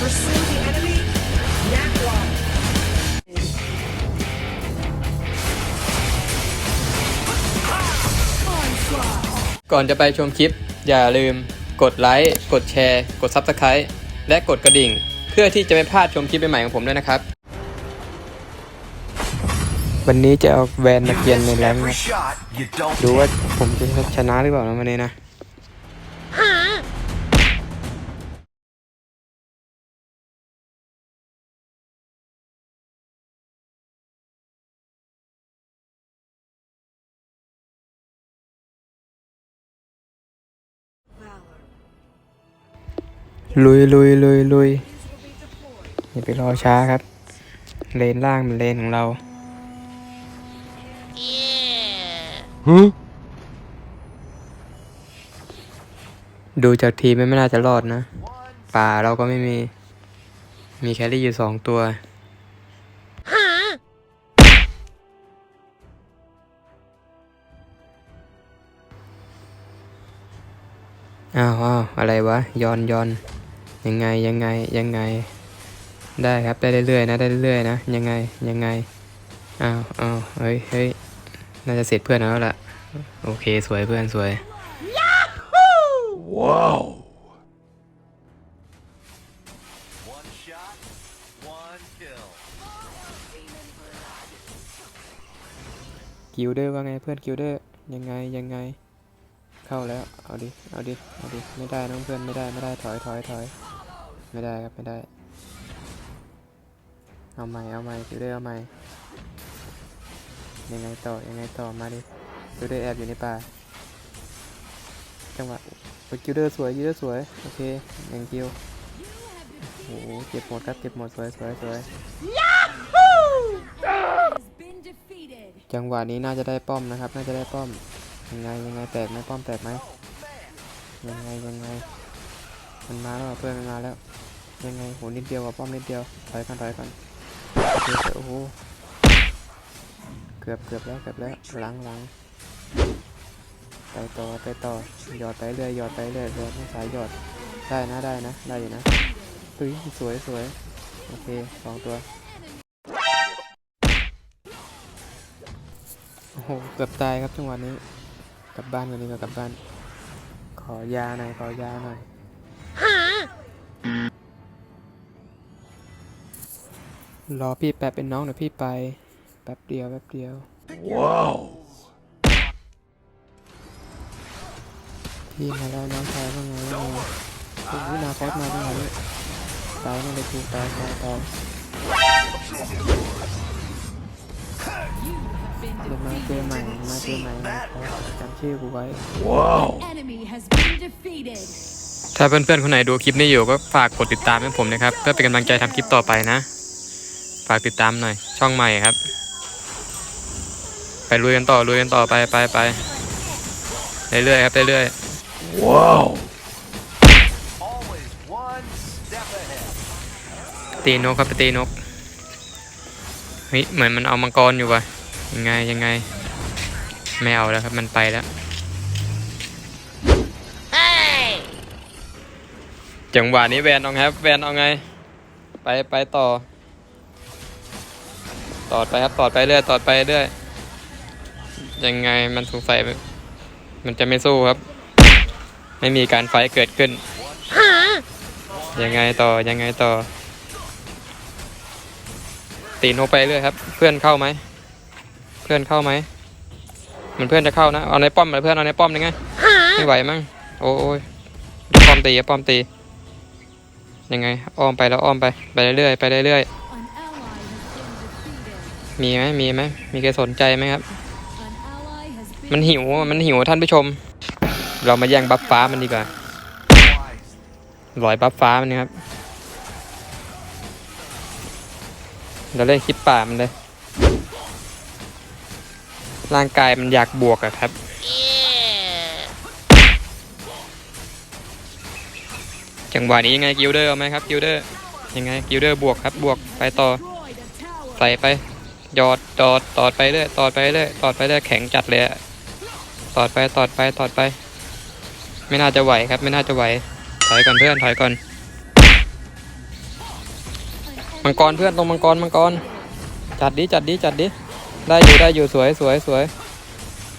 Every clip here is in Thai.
Pursue the enemy. Nakwa. ก่อนจะไปชมคลิป อย่าลืมกดไลค์กดแชร์ กด Subscribe และกดกระดิ่ง เพื่อที่จะไม่พลาดชมคลิปใหม่ๆของผมด้วยนะครับ วันนี้จะเอาแวนมาเกียนในแรง Every shot you don't ดูว่าผมจะชนะหรือเปล่านะวันนี้นะ ลุยลุยลุยลุยอย่าไปรอช้าครับ เลนล่างเป็นเลนของเราดูจากทีมไม่น่าจะรอดนะ ป่าเราก็ไม่มี มีแครี่อยู่สองตัวอ้าวอ้าวอะไรวะย้อนย้อน ยังไงยังไงยังไง ได้ครับได้เรื่อยๆนะได้เรื่อยๆนะยังไงยังไงอ้าวอ้าวเฮ้ยเฮ้ยน่าจะเสร็จเพื่อนแล้วล่ะโอเคสวยเพื่อนสวย Whoa! One shot, one kill. กิลเดอร์ว่าไงเพื่อนกิลเดอร์ยังไงยังไง เข้าแล้ว เอาดิ เอาดิ เอาดิ ไม่ได้น้องเพื่อนไม่ได้ไม่ได้ถอยถอยถอย ไม่ได้ครับไม่ได้ เอาใหม่เอาใหม่กิลเดอร์เอาใหม่ ยังไงต่อยังไงต่อมาดิกิลเดอร์แอบอยู่ในป่า จังหวะโอ้ยกิลเดอร์สวยกิลเดอร์สวย โอเคยังกิลโอ้โหเจ็บหมดครับเจ็บหมดสวยสวยสวย been defeated. จังหวะนี้น่าจะได้ป้อมนะครับ น่าจะได้ป้อม ยังไงยังไงแตกไหมป้อมแตกไหมยังไงยังไง มันมาแล้วเพื่อนมันมาแล้ว ยังไงโหนิดเดียวกับป้อมนิดเดียวถอยก่อนถอยก่อนโอ้โหเกือบเกือบแล้วเกือบแล้วหลังหลังไปต่อไปต่อหยอดไปเรื่อยหยอดไปเรื่อยหยอดไม่สายหยอดได้นะได้นะได้อยู่นะตุ้ยสวยสวยโอเคสองตัวโอ้โหเกือบตายครับจังหวะนี้ กลับบ้านวันนี้ก็กลับบ้าน ขอยาหน่อยขอยาหน่อยรอพี่แป๊บเป็นน้องเดี๋ยวพี่ไป แป๊บเดียวแป๊บเดียว Whoa! พี่มาแล้วน้องชายว่าไงว่าไงโอ้ยนาคอสมาจังหวะนี้ตายนั่นเลยกูตายตายตาย เดี๋ยวมาเจอใหม่มาเจอใหม่นาคอสจำชื่อกูไว้ Whoa! Enemy has been defeated. ถ้าเพื่อนๆคนไหนดูคลิปนี้อยู่ก็ฝากกดติดตามให้ผมนะครับ เพื่อเป็นกำลังใจทำคลิปต่อไปนะ ฝากติดตามหน่อย ช่องใหม่ครับ ไปลุยกันต่อลุยกันต่อไปไปไปเรื่อยๆครับเรื่อย Whoa! Always one step ahead. ๆตีนกครับไปตีนกเฮ้ยเหมือนมันเอามังกรอยู่ว่ะ ยังไงยังไงไม่เอาแล้วครับมันไปแล้วจังหวะนี้แวนเอาไงครับแวนเอาไง ไปไปต่อต่อไปครับต่อไปเรื่อยต่อไปเรื่อยยังไงมันสงสัยมันจะไม่สู้ครับ ไม่มีการไฟท์เกิดขึ้น ยังไงต่อยังไงต่อตีนโนไปเรื่อยครับ เพื่อนเข้าไหมเพื่อนเข้าไหมมันเพื่อนจะเข้านะเอาในป้อมมาเพื่อนเอาในป้อมยังไงไม่ไหวมั้งโอ้ยป้อมตีอะป้อมตียังไงอ้อมไปแล้วอ้อมไปไปเรื่อยๆไปเรื่อย An ally has been defeated. ๆมีไหมมีไหมมีใครสนใจไหมครับ An ally has been มันหิวมันหิวท่านผู้ชม เรามาแย่งบัฟฟ้ามันดีกว่า Wise. ร้อยบัฟฟ้ามันนะครับเราเล่นคลิปป่ามันเลย ร่างกายมันอยากบวกอะครับ จังหวะนี้ยังไงกิลเดอร์เอาไหมครับกิลเดอร์ยังไงกิลเดอร์บวกครับบวกไปต่อ destroyed a tower. ใส่ไปหยอดตอดตอดไปเรื่อยตอดไปเรื่อยตอดไปเรื่อยแข็งจัดเลยอะตอดไปตอดไปตอดไป ไม่น่าจะไหวครับ ไม่น่าจะไหวถอยก่อนเพื่อนถอยก่อนมังกรเพื่อนตรงมังกรมังกรจัดดิจัดดิจัดดิ ได้อยู่ได้อยู่สวยสวยสวย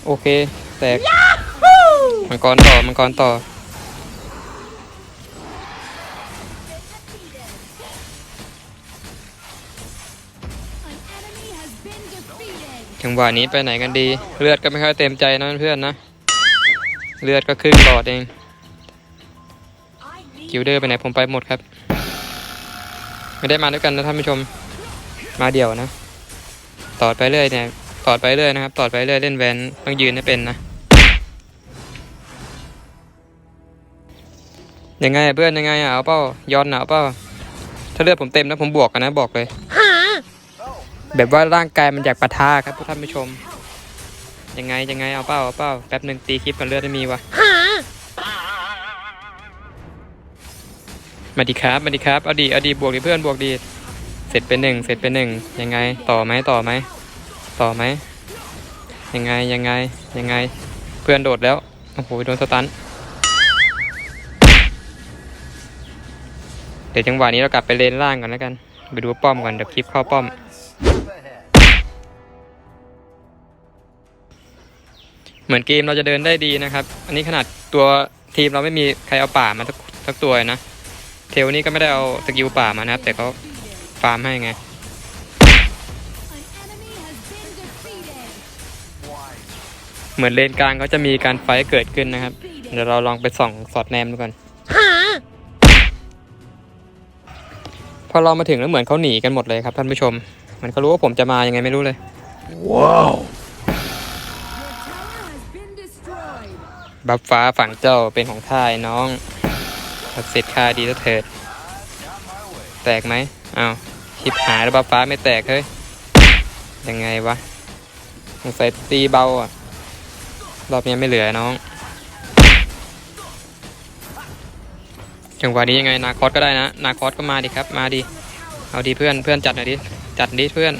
โอเค แตกมังกรต่อมังกรต่อ An enemy has been defeated. จังหวะนี้ไปไหนกันดี เลือดก็ไม่ค่อยเต็มใจนะเพื่อนๆนะ เลือดก็ครึ่งหลอดเองกิลเดอร์ไปไหนผมไปหมดครับ ไม่ได้มาด้วยกันนะท่านผู้ชม มาเดี่ยวนะ ตอดไปเรื่อยเนี่ยตอดไปเรื่อยนะครับตอดไปเรื่อยเล่นแวนต้องยืนให้เป็นนะยังไงเพื่อนยังไงอะเอาเป้าย้อนหนาวเป้าถ้าเลือดผมเต็มนะผมบวกกันนะบอกเลยแบบว่าร่างกายมันอยากปะทะครับท่านผู้ชม ยังไงยังไงเอาเป้าเอาเป้าแป๊บหนึ่งตีคลิปกันเลือดไม่มีวะมาดีครับมาดีครับเอาดีเอาดีบวกดีเพื่อนบวกดี เสร็จเป็นหนึ่งเสร็จเป็นหนึ่งยังไงต่อไหมต่อไหมต่อไหมยังไงยังไงยังไง เพื่อนโดดแล้วโอ้โหโดนสตันเดี๋ยวจังหวะนี้เรากลับไปเลนล่างก่อนแล้วกัน ไปดูป้อมก่อนเดี๋ยวคลิปเข้าป้อม เหมือนเกมเราจะเดินได้ดีนะครับ อันนี้ขนาดตัวทีมเราไม่มีใครเอาป่ามาสักตัวนะ เทลนี่ก็ไม่ได้เอาสกิลป่ามานะครับ แต่เขา ฟาร์มให้ไง An enemy has been defeated. Wise. เหมือนเลนกลางเขาจะมีการไฟท์เกิดขึ้นนะครับ เดี๋ยวเราลองไปส่องสอดแนมดูก่อนพอเรามาถึงแล้วเหมือนเขาหนีกันหมดเลยครับท่านผู้ชม เหมือนเขารู้ว่าผมจะมายังไงไม่รู้เลย Wow. Your tower has been destroyed. บัฟฟ้าฝั่งเจ้าเป็นของข้ายน้องเสร็จค่าดีแล้วเถิด แตกไหมอ้าว ชิปหายแล้วบัฟฟ้าไม่แตกเฮ้ย ยังไงวะสงสัยตีเบาอะ รอบนี้ไม่เหลือน้อง จังหวะนี้ยังไงนาคอสก็ได้นะ นาคอสก็มาดิครับ มาดิ เอาดีเพื่อน เพื่อนจัดหน่อยดิ จัดดิเพื่อน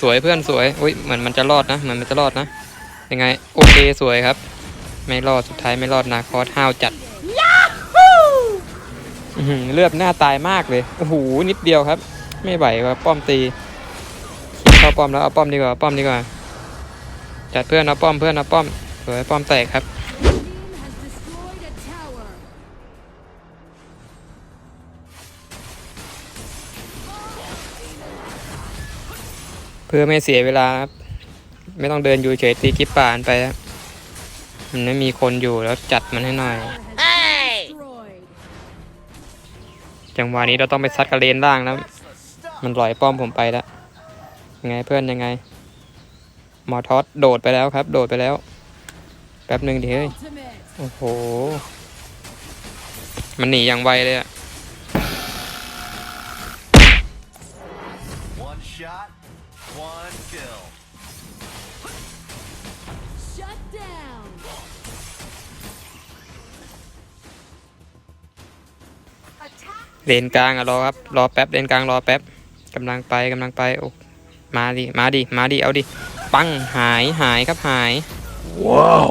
สวยเพื่อนสวย อุ้ยเหมือนมันจะรอดนะ เหมือนมันจะรอดนะ ยังไง โอเคสวยครับ ไม่รอด สุดท้ายไม่รอดนาคอสห้าวจัดอื้อหือเลือดหน้าตายมากเลย โอ้โห นิดเดียวครับ ไม่ไหวว่ะป้อมตีเข้าป้อมแล้วเอาป้อมดีกว่าป้อมดีกว่าจัดเพื่อนเอาป้อมเพื่อนเอาป้อมสวยป้อมแตกครับ Team has destroyed a tower. เพื่อไม่เสียเวลาครับไม่ต้องเดินอยู่เฉยตีคลิปป่านไปครับมันไม่มีคนอยู่แล้วจัดมันให้หน่อย Tower has been destroyed. จังหวะนี้เราต้องไปซัดกระเลนล่างแล้ว มันลอยป้อมผมไปแล้วยังไงเพื่อนยังไง หมอทอสโดดไปแล้วครับ โดดไปแล้ว แป๊บหนึ่งดิเฮ้ย Ultimate. โอ้โห มันหนีอย่างไวเลยอะ One shot, one kill. Shut down. เลนกลางอะรอครับ รอแป๊บเลนกลางรอแป๊บ กำลังไปกำลังไปโอ้มาดิมาดิมาดิเอาดิปังหายหายครับหาย Wow.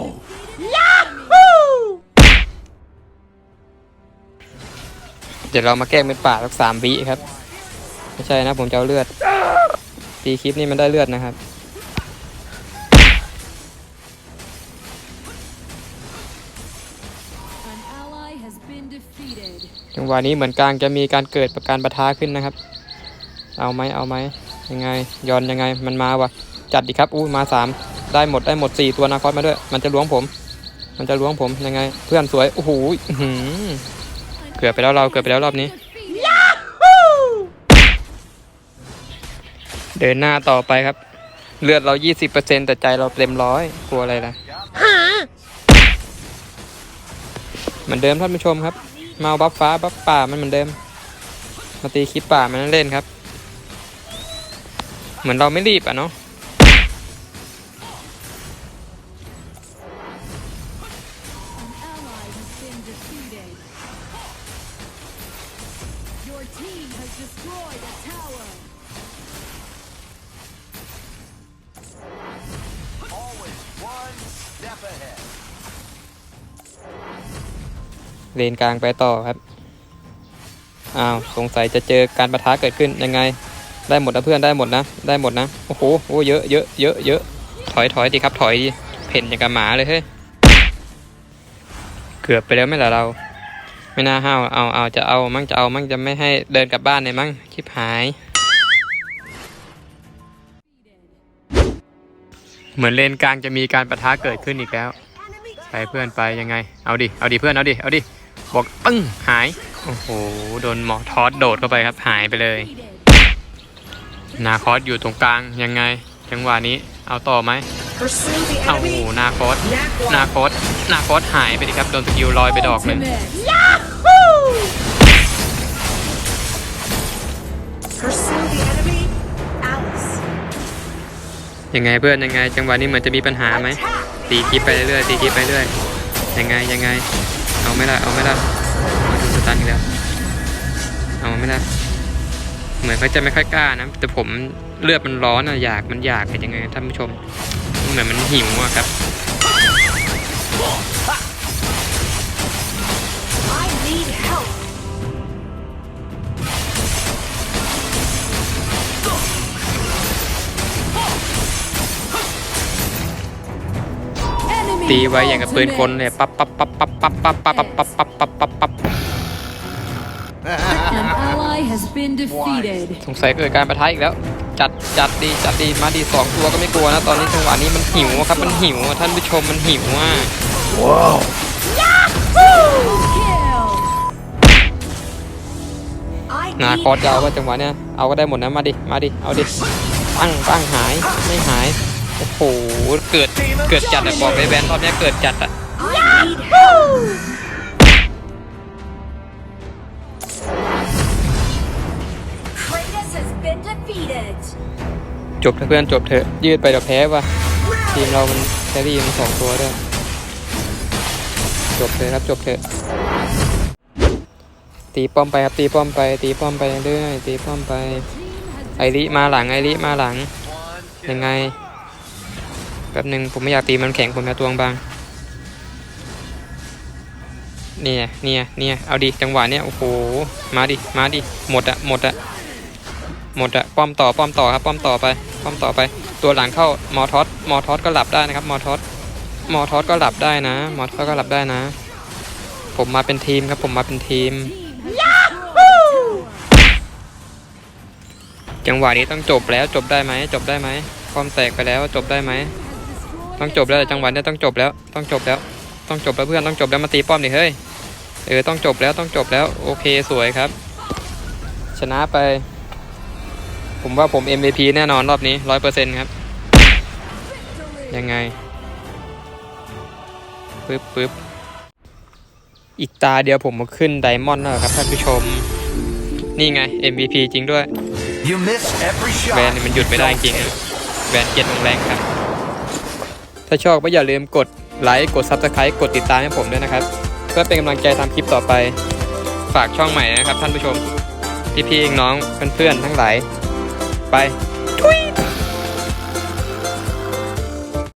เดี๋ยวเรามาแก้เป็นป่าสักสามวิครับ ไม่ใช่นะผมจะเอาเลือดตีคลิปนี่มันได้เลือดนะครับ An ally has been defeated. จังหวะนี้เหมือนกลางจะมีการเกิดประการประทาขึ้นนะครับ เอาไหมเอาไหมยังไงย้อนยังไงมันมาวะจัดดิครับอู้มาสามได้หมดได้หมดสี่ตัวนาคอสมาด้วย มันจะล้วงผม มันจะล้วงผมยังไง เพื่อนสวยโอ้โหอื้อหือเกือบไปแล้วเราเกือบไปแล้วรอบนี้ Defeated. เดินหน้าต่อไปครับ เลือดเรา 20%แต่ใจเราเต็มร้อยกลัวอะไรล่ะเหมือนเดิมท่านผู้ชมครับมาเอาบัฟฟ้าบัฟป่ามันเหมือนเดิม มาตีคลิปป่ามันเล่นครับ เหมือนเราไม่รีบอะเนาะ An ally has been defeated. Your team has destroyed a tower. Always one step ahead. เลนกลางไปต่อครับ อ้าว สงสัยจะเจอการประทะเกิดขึ้นยังไง ได้หมดนะเพื่อนได้หมดนะได้หมดนะโอ้โหโอ้เยอะเยอะเยอะเยอะถอยถอยดีครับถอยดีเพ่นอย่างกับหมาเลยเฮ้ยเกือบไปแล้วไม่ล่ะเรา ไม่น่าห้าวเอาเอาจะเอามั่งจะเอามั่งจะไม่ให้เดินกลับบ้านเลยมั่งชิบหาย เหมือนเลนกลางจะมีการประทะเกิดขึ้นอีกแล้วไปเพื่อนไปยังไง เอาดิ เอาดิเพื่อน เอาดิ เอาดิ บอกปึ้ง หาย โอ้โห โดนหมอทอสโดดเข้าไปครับ หายไปเลย นาคอสอยู่ตรงกลางยังไง จังหวะนี้เอาต่อไหม Pursue the เอาโอ้โห enemy. นาคอส Knack นา one. คอสนาคอสหายไปดิครับโดนสกิลลอยไปดอกเลย Ultimate. Pursue the enemy. Alice. ยังไงเพื่อนยังไง จังหวะนี้เหมือนจะมีปัญหาไหมตีคลิปไปเรื่อยๆตีคลิปไปเรื่อยยังไงยังไง เอาไม่ละเอาไม่ละเอาดูสตันอีกแล้วเอาไม่ละ เหมือนเขาจะไม่ค่อยกล้านะ แต่ผมเลือดมันร้อนอะอยากมันอยากเป็นยังไงท่านผู้ชม เหมือนมันหิวอะครับ I need help. Enemy ตีไว้อย่างกับปืนกลเลยปั๊บปั๊บปั๊บปั๊บปั๊บปั๊บปั๊บปั๊บปั๊บปั๊บปั๊บปั๊บ An ally has been defeated. สงสัยเกิดการประทะอีกแล้ว จัดจัดดีจัดดีมาดีสองตัวก็ไม่กลัวนะ ตอนนี้จังหวะนี้มันหิวอะครับมันหิวอะท่านผู้ชมมันหิวอะ Kill. I นา need คอร์ดยาวว่าจังหวะเนี้ยเอาก็ได้หมดนะมาดิมาดิเอาดิตั้งตั้งหายไม่หายโอ้โหเกิดเกิดจัดอะบอกเลยแบนตอนเนี้ยเกิดจัดอะ จบเพื่อนจบเถอะ ยืดไปเดี๋ยวแพ้ว่ะ ทีมเรามันแครี่มันสองตัวด้วย จบเถอะครับจบเถอะตีป้อมไปครับตีป้อมไป ตีป้อมไปเรื่อยตีป้อมไป ไอริมาหลังไอริมาหลัง ยังไงแป๊บหนึ่งผมไม่อยากตีมันแข็งผมจะตวงบางเนี่ยเนี่ยเนี่ยเอาดิจังหวะเนี้ยโอ้โหมาดิมาดิหมดอะหมดอะหมดอะป้อมต่อป้อมต่อครับป้อมต่อไป ป้อมต่อไป ตัวหลังเข้ามอทอสมอทอสก็หลับได้นะครับมอทอสมอทอสก็หลับได้นะมอทอสก็หลับได้นะ ผมมาเป็นทีมครับผมมาเป็นทีมจังหวะนี้ต้องจบแล้วจบได้ไหมจบได้ไหมป้อมแตกไปแล้วจบได้ไหมต้องจบแล้วจังหวะนี้ต้องจบแล้วต้องจบแล้ว ต้องจบแล้วเพื่อนต้องจบแล้วมาตีป้อมดิเฮ้ยเออต้องจบแล้วต้องจบแล้วโอเคสวยครับ ชนะไป ผมว่าผม MVP แน่นอนรอบนี้ร้อยเปอร์เซ็นต์ครับ ยังไงปึ๊บปึ๊บอีกตาเดียวผมมาขึ้นไดมอนด์แล้วครับท่านผู้ชม นี่ไง MVP จริงด้วย You miss every shot. แบรนด์นี่มันหยุดไม่ได้จริงๆ Don't อะแบรนด์เกียรติแรงครับ ถ้าชอบก็อย่าลืมกดไลค์กด Subscribe กดติดตามให้ผมด้วยนะครับ เพื่อเป็นกำลังใจทำคลิปต่อไป ฝากช่องใหม่นะครับท่านผู้ชม พี่ๆน้องๆเพื่อนๆทั้งหลาย 拜。推